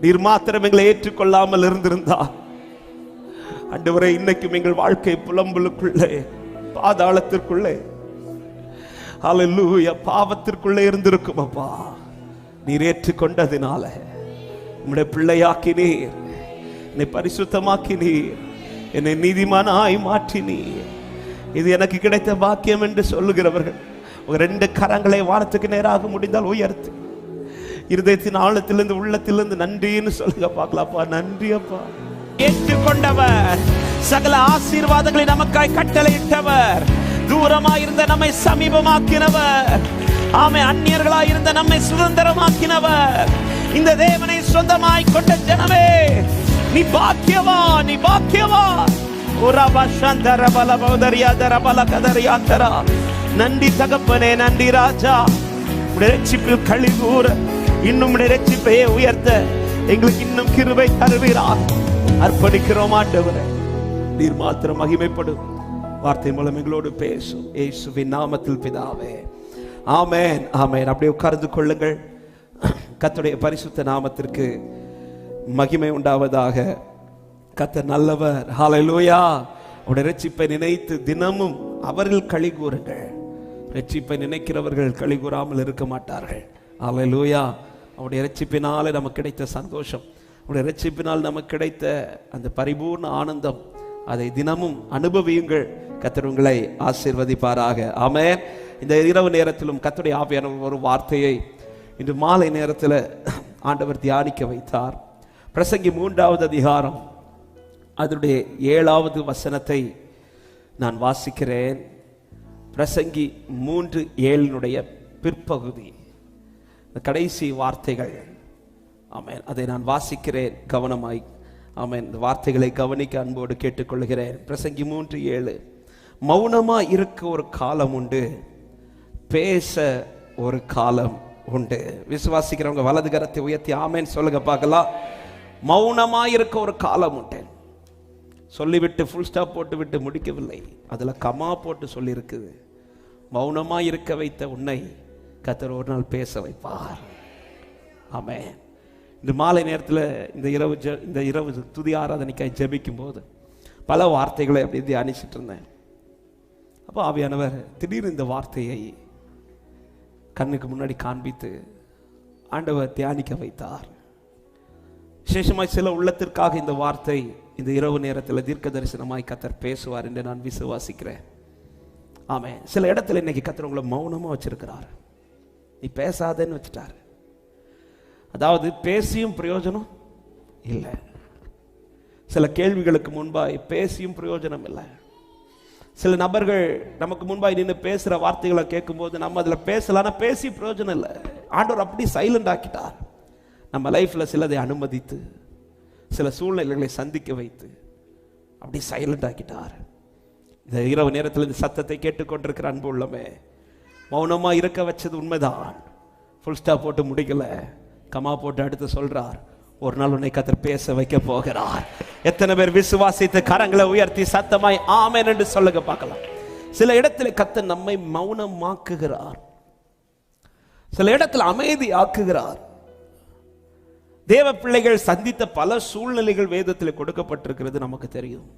நீர் மாத்திரம் எங்களை ஏற்றுக்கொள்ளாமல் இருந்திருந்தா. ஆண்டவரே இன்னைக்கும் எங்கள் வாழ்க்கை புலம்புலுக்குள்ளே பாதாளத்திற்குள்ளே. அலல்லூய பாவத்திற்குள்ளே இருந்திருக்கும் அப்பா. நீர் ஏற்றுக்கொண்டதினால உம்முடைய பிள்ளையாக்கினீர். என்னை பரிசுத்தமாக்கி நீர் என்னை நீதிமானாய் மாற்றினீர். இது எனக்கு கிடைத்த பாக்கியம் என்று சொல்லுகிறவர்கள் ரெண்டு கரங்களை வானத்துக்கு நேராக முடிந்தால் உயர்த்து. இருதயத்தின் ஆழத்திலிருந்து உள்ளத்திலிருந்து நன்றின்னு சொல்லுங்க பார்க்கலாப்பா நன்றி அப்பா ஏற்றுக்கொண்டவர். சகல ஆசீர்வாதங்களை நமக்காய் கட்டளையிட்டவர். தூரமாய் இருந்த நம்மை சமீபமாக்கினவர். ஆமை அந்நியர்களாய் இருந்த நம்மை சுதந்திரமாக்கினவர். இந்த தேவனை சொந்தமாய் கொண்ட ஜனமே நீ பாக்கியவா நீ பாக்கியவா? உரபஷந்தர பல பௌதரியாதர பல கதரியாத்தரா நன்றி தகப்பனே நன்றி ராஜா. உடைய ரட்சிப்பில் கழிவூர இன்னும் உடைய ரட்சிப்பையே உயர்த்த எங்களுக்கு இன்னும் கிருபை தருவீரார் அர்ப்பணிக்கிறோம் ஆண்டவரே. நீர் மாத்திரம் மகிமைப்படும். வார்த்தை மூலம் எங்களோடு பேசும். ஏசுவின் நாமத்தில் பிதாவே. ஆமேன் ஆமேன். அப்படியே உட்கார்ந்து கொள்ளுங்கள். கத்துடைய பரிசுத்த நாமத்திற்கு மகிமை உண்டாவதாக. கத்த நல்லவர். ஹalleluya அவருடைய ரட்சிப்பை நினைத்து தினமும் அவரில் களி கூறுங்கள். ரட்சிப்பை நினைக்கிறவர்கள் களி கூறாமல் இருக்க மாட்டார்கள். ஹalleluya அவருடைய இரட்சிப்பினால் நமக்கு கிடைத்த சந்தோஷம். அவருடைய இரட்சிப்பினால் நமக்கு கிடைத்த அந்த பரிபூர்ண ஆனந்தம். அதை தினமும் அனுபவியுங்கள். கத்தர் உங்களை ஆசீர்வதிப்பாராக. ஆமே இந்த இரவு நேரத்திலும் கத்தருடைய ஆவியான ஒரு வார்த்தையை இன்று மாலை நேரத்தில் ஆண்டவர் தியானிக்க வைத்தார். பிரசங்கி மூன்றாவது அதிகாரம். அதனுடைய ஏழாவது வசனத்தை நான் வாசிக்கிறேன். பிரசங்கி மூன்று ஏழினுடைய பிற்பகுதி. கடைசி வார்த்தைகள். ஆமேன். அதை நான் வாசிக்கிறேன் கவனமாய். ஆமேன். இந்த வார்த்தைகளை கவனிக்க அன்போடு கேட்டுக்கொள்கிறேன். பிரசங்கி மூன்று ஏழு. மௌனமாக இருக்க ஒரு காலம் உண்டு. பேச ஒரு காலம் உண்டு. விசுவாசிக்கிறவங்க வலது கரத்தை உயர்த்தி ஆமேன்னு சொல்லுங்க பார்க்கலாம். மௌனமா இருக்க ஒரு காலம் உண்டு. சொல்லிவிட்டு ஃபுல் ஸ்டாப் போட்டு விட்டு முடிக்கவில்லை. அதில் கமா போட்டு சொல்லியிருக்குது மௌனமாக இருக்க வைத்த உன்னை கத்தர் ஒரு நாள் பேச வைப்பார். ஆமே இந்த மாலை நேரத்தில் இந்த இரவு ஜெ இந்த இரவு துதி ஆராதனைக்காய் ஜபிக்கும் போது பல வார்த்தைகளை அப்படி தியானிச்சிட்டு இருந்தேன். அப்போ ஆவியானவர் திடீர்னு இந்த வார்த்தையை கண்ணுக்கு முன்னாடி காண்பித்து ஆண்டவர் தியானிக்க வைத்தார். விசேஷமாய் சில உள்ளத்திற்காக இந்த வார்த்தை இந்த இரவு நேரத்தில் தீர்க்க தரிசனமாய் கத்தர் பேசுவார் என்று நான் விசுவாசிக்கிறேன். ஆமாம் சில இடத்துல இன்னைக்கு கத்தர் உங்களை மௌனமாக வச்சிருக்கிறார். நீ பேசாதேன்னு வச்சுட்டாரு. அதாவது பேசியும் பிரயோஜனம் இல்லை. சில கேள்விகளுக்கு முன்பாய் பேசியும் பிரயோஜனம் இல்லை. சில நபர்கள் நமக்கு முன்பாய் நின்று பேசுகிற வார்த்தைகளை கேட்கும்போது நம்ம அதில் பேசலாம்னா பேசி பிரயோஜனம் இல்லை. ஆண்டவர் அப்படி சைலண்ட் ஆக்கிட்டார். நம்ம லைஃப்பில் சிலதை அனுமதித்து சில சூழ்நிலைகளை சந்திக்க வைத்து அப்படி சைலண்ட் ஆக்கிட்டார். இந்த இரவு நேரத்தில் இந்த சத்தத்தை கேட்டுக்கொண்டிருக்கிற அன்பு உள்ளமே மௌனமா இருக்க வச்சது உண்மைதான். ஃபுல் ஸ்டாப் போட்டு முடிக்கல. கமா போட்டு அடுத்து சொல்றார் ஒரு நாள் உன்னை கத்தர் பேச வைக்க போகிறார். எத்தனை பேர் விசுவாசித்து கரங்களை உயர்த்தி சத்தமாய் ஆமேன் என்று சொல்லுங்க பார்க்கலாம். சில இடத்துல கத்த நம்மை மௌனமாக்குகிறார். சில இடத்துல அமைதி ஆக்குகிறார் தேவ பிள்ளைகள் சந்தித்த பல சூழ்நிலைகள் வேதத்தில் கொடுக்கப்பட்டிருக்கிறது நமக்கு தெரியும்.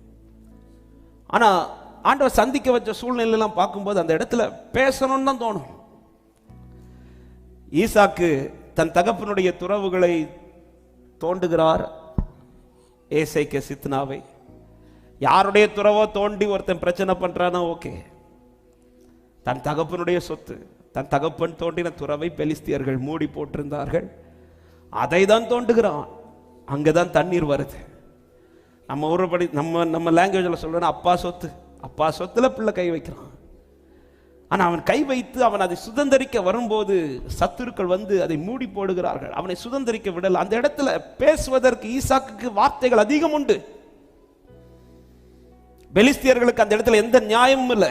ஆனா ஆண்டவர் சந்திக்க வச்ச சூழ்நிலையெல்லாம் பார்க்கும்போது அந்த இடத்துல பேசணும்னு தான் தோணும். ஈசாக்கு தன் தகப்பனுடைய துறவுகளை தோண்டுகிறார். ஏசைக்கு சித்னாவை. யாருடைய துறவோ தோண்டி ஒருத்தன் பிரச்சனை பண்ணுறானா ஓகே. தன் தகப்பனுடைய சொத்து தன் தகப்பன் தோண்டின துறவை பெலிஸ்தியர்கள் மூடி போட்டிருந்தார்கள். அதை தான் தோண்டுகிறான். அங்கே தான் தண்ணீர் வருது. நம்ம ஊர்படி நம்ம நம்ம லாங்குவேஜில் சொல்லணும் அப்பா சொத்து. அப்பா சொத்துல பிள்ளை கை வைக்கிறான். ஆனா அவன் கை வைத்து அவன் அதை சுதந்திரிக்க வரும்போது சத்துருக்கள் வந்து அதை மூடி போடுகிறார்கள். அவனை சுதந்திரிக்க விடல. அந்த இடத்துல பேசுவதற்கு ஈசாக்கு வார்த்தைகள் அதிகம் உண்டு. பெலிஸ்தியர்களுக்கு அந்த இடத்துல எந்த நியாயமும் இல்லை.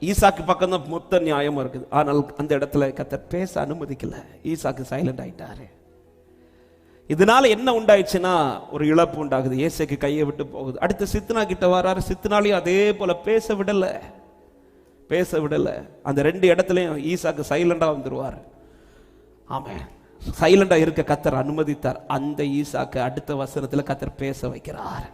ஈசாக்கு பக்கம் தான் மொத்த நியாயமும் இருக்குது. ஆனால் அந்த இடத்துல கத்தர் பேச அனுமதிக்கல. ஈசாக்கு சைலண்ட் ஆயிட்டாரு. இதனால என்ன உண்டாயிடுச்சுன்னா ஒரு இழப்பு உண்டாகுது. ஏசைக்கு கையை விட்டு போகுது. அடுத்து சித்னா கிட்ட வராரு. சித்னாலையும் அதே போல பேச விடலை. பேச விடலை. அந்த ரெண்டு இடத்துலையும் ஈசாக்கு சைலண்டாக வந்துடுவார் ஆமே சைலண்டாக இருக்க கத்தர் அனுமதித்தார். அந்த ஈசாக்கு அடுத்த வசனத்தில் கத்தர் பேச வைக்கிறார்.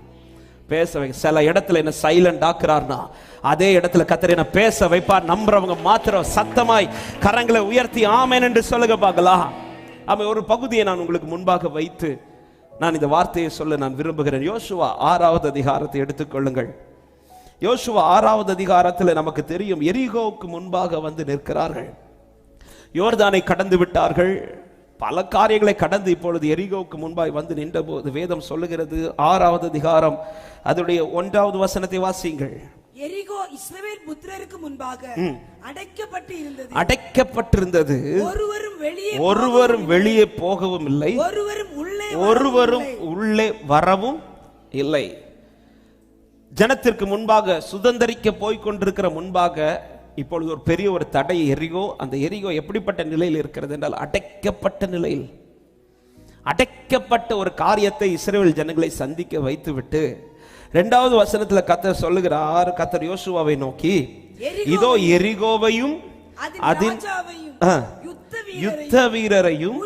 பேச வை சில இடத்துல என்ன சைலண்ட் ஆக்குறார்னா அதே இடத்துல கத்தர் என்ன பேச வைப்பார். நம்புறவங்க மாத்திரம் சத்தமாய் கரங்களை உயர்த்தி ஆமேன் என்று சொல்லுங்க பார்க்கலாம். ஆமாம் ஒரு பகுதியை நான் உங்களுக்கு முன்பாக வைத்து நான் இந்த வார்த்தையை சொல்ல நான் விரும்புகிறேன். யோசுவா ஆறாவது அதிகாரத்தை எடுத்துக்கொள்ளுங்கள் யோசுவா ஆறாவது அதிகாரத்தில் நமக்கு தெரியும் எரிகோவுக்கு முன்பாக வந்து நிற்கிறார்கள். யோர்தானை கடந்து விட்டார்கள். பல காரியங்களை கடந்து இப்பொழுது எரிகோவுக்கு முன்பாய் வந்து நின்றபோது வேதம் சொல்லுகிறது. ஆறாவது அதிகாரம் அதனுடைய ஒன்றாவது வசனத்தை வாசியுங்கள். எரிகோ இஸ்ரவேல் புத்திரருக்கு முன்பாக அடைக்கப்பட்டு இருந்தது அடைக்கப்பட்டிருந்தது. ஒருவரும் வெளியே ஒருவரும் வெளியே போகவும் இல்லை. ஒருவரும் உள்ளே ஒருவரும் உள்ளே வரவும் இல்லை. ஜனத்திற்கு முன்பாக சுதந்தரிக்க போய் கொண்டிருக்கிற முன்பாக இப்பொழுது ஒரு பெரிய ஒரு தடை எரிகோ அந்த எரிகோ எப்படிப்பட்ட நிலையில் இருக்கிறது என்றால் அடைக்கப்பட்ட நிலையில். அடைக்கப்பட்ட ஒரு காரியத்தை இஸ்ரேல் ஜனங்களை சந்திக்க வைத்துவிட்டு இரண்டாவது வசனத்துல கத்தர் சொல்லுகிறார் கத்தர் யோசுவாவை நோக்கி இதோ எரிகோவையும் அதன் யுத்த வீரரையும்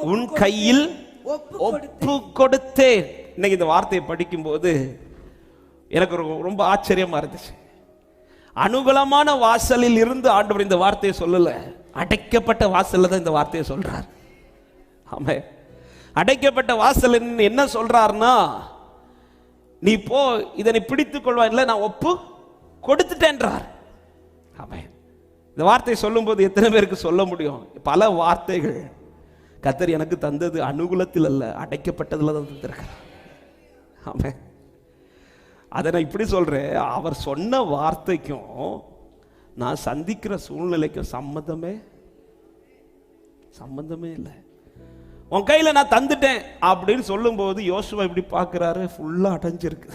உன் கையில் ஒப்பு கொடுத்தேன். இன்னைக்கு இந்த வார்த்தையை படிக்கும்போது எனக்கு ரொம்ப ஆச்சரியமா இருந்துச்சு. அனுகூலமான வாசலில் இருந்து ஆண்டவர் இந்த வார்த்தையை சொல்லல. அடைக்கப்பட்ட வாசல்ல தான் இந்த வார்த்தையை சொல்றார். ஆமே. அடைக்கப்பட்ட வாசல் என்ன சொல்றாருன்னா நீ போ இதனை பிடித்துக் கொள்வா இல்லை நான் ஒப்பு கொடுத்துட்டேன்றார். ஆமே. இந்த வார்த்தையை சொல்லும்போது எத்தனை பேருக்கு சொல்ல முடியும்? பல வார்த்தைகள். கத்தர் எனக்கு தந்தது அனுகூலத்தில் அல்ல அடைக்கப்பட்டதில் தான் தந்திருக்கிறார். ஆமாம் அதை நான் இப்படி சொல்கிறேன் அவர் சொன்ன வார்த்தைக்கும் நான் சந்திக்கிற சூழ்நிலைக்கும் சம்மந்தமே சம்மந்தமே இல்லை. உன் கையில் நான் தந்துட்டேன் அப்படின்னு சொல்லும்போது யோசுவா இப்படி பார்க்கறாரு ஃபுல்லாக அடைஞ்சிருக்கு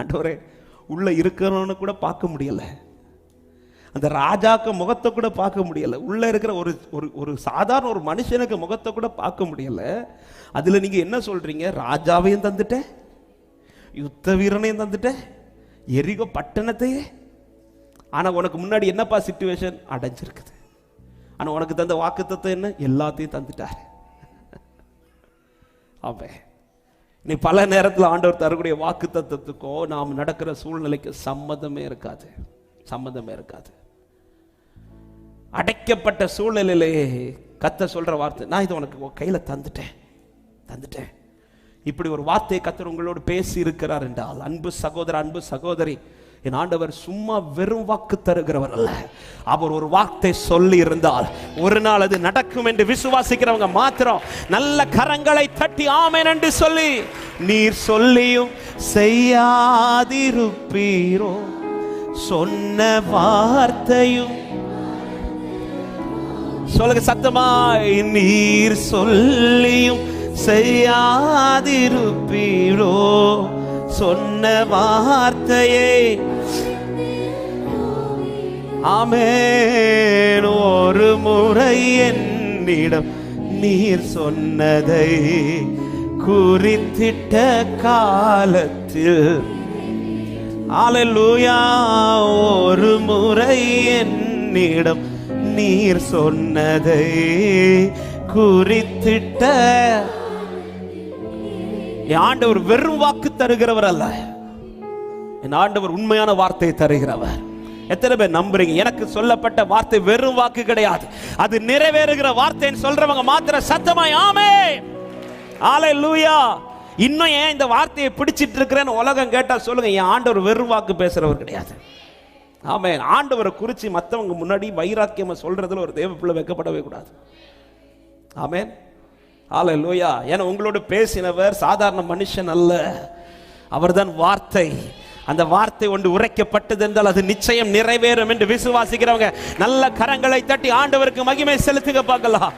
அண்டவரே உள்ளே இருக்கிறவனு கூட பார்க்க முடியலை. அந்த ராஜாக்கு முகத்தை கூட பார்க்க முடியலை. உள்ளே இருக்கிற ஒரு ஒரு ஒரு சாதாரண ஒரு மனுஷனுக்கு முகத்தை கூட பார்க்க முடியல. அதில் நீங்கள் என்ன சொல்கிறீங்க ராஜாவையும் தந்துட்டேன் யுத்த வீரனையும் தந்துட்டேன் எரிகோ பட்டணத்தையே? ஆனால் உனக்கு முன்னாடி என்னப்பா சிச்சுவேஷன் அடைஞ்சிருக்குது. ஆனால் உனக்கு தந்த வாக்குத்தத்தை என்ன? எல்லாத்தையும் தந்துட்டார். அவன் நீ பல நேரத்தில் ஆண்டவர் தரக்கூடிய வாக்கு தத்துவத்துக்கோ நாம் நடக்கிற சூழ்நிலைக்கு சம்மதமே இருக்காது. சம்பந்தமே இருக்காது. அடைக்கப்பட்ட சூழ்நிலையிலே கத்த சொல்ற வார்த்தை நான் இதை உனக்கு உன் கையில தந்துட்டேன் தந்துட்டேன். இப்படி ஒரு வார்த்தையை கத்தர் உங்களோடு பேசி இருக்கிறார் என்றால் அன்பு சகோதர அன்பு சகோதரி என் ஆண்டவர் சும்மா வெறும் வாக்கு தருகிறவர் அல்ல. அவர் ஒரு வார்த்தை சொல்லி இருந்தால் ஒரு நாள் அது நடக்கும் என்று விசுவாசிக்கிறவங்க மாத்திரம் நல்ல கரங்களை தட்டி ஆமென் என்று சொல்லி நீர் சொல்லியும் செய்யாதிருப்பீரோ. சொன்ன வார்த்தையும் சொல்லுங்க சத்தமாய் நீர் சொல்லியும் செய்யாதிருப்பீரோ. சொன்ன வார்த்தையே. ஆமென். ஒரு முறை என்னிடம் நீர் சொன்னதை குறித்திட்ட காலத்தில் அலலுயா ஒரு முறை என்னிடம் நீர் சொன்னதை குறித்திட்ட ஆண்டவர் வெறும் வாக்கு தருகிறவர் அல்ல. என் ஆண்டவர் உண்மையான வார்த்தையை தருகிறவர். எத்தனை பேர் நம்புறீங்க? எனக்கு சொல்லப்பட்ட வார்த்தை வெறும் வாக்கு கிடையாது. அது நிறைவேறுகிற வார்த்தைன்னு சொல்றவங்க மாத்திர சத்தமாய் ஆமே ஆலை லூயா இன்னும் ஏன் இந்த வார்த்தையை பிடிச்சிட்டு இருக்கிறேன்னு உலகம் கேட்டா சொல்லுங்க என் ஆண்டவர் வெறும் வாக்கு பேசுறவர் கிடையாது. ஆமே ஆண்டவரை குறித்து மற்றவங்க முன்னாடி வைராக்கியமாக சொல்றதுல ஒரு தேவ பிள்ளை வைக்கப்படவே கூடாது. ஆமென். ஆல லோயா ஏன்னா உங்களோட பேசினவர் சாதாரண மனுஷன் அல்ல. அவர்தான் வார்த்தை. அந்த வார்த்தை ஒன்று உரைக்கப்பட்டது என்றால் அது நிச்சயம் நிறைவேறும் என்று விசுவாசிக்கிறவங்க. நல்ல கரங்களை தட்டி ஆண்டவருக்கு மகிமை செலுத்துக பார்க்கலாம்.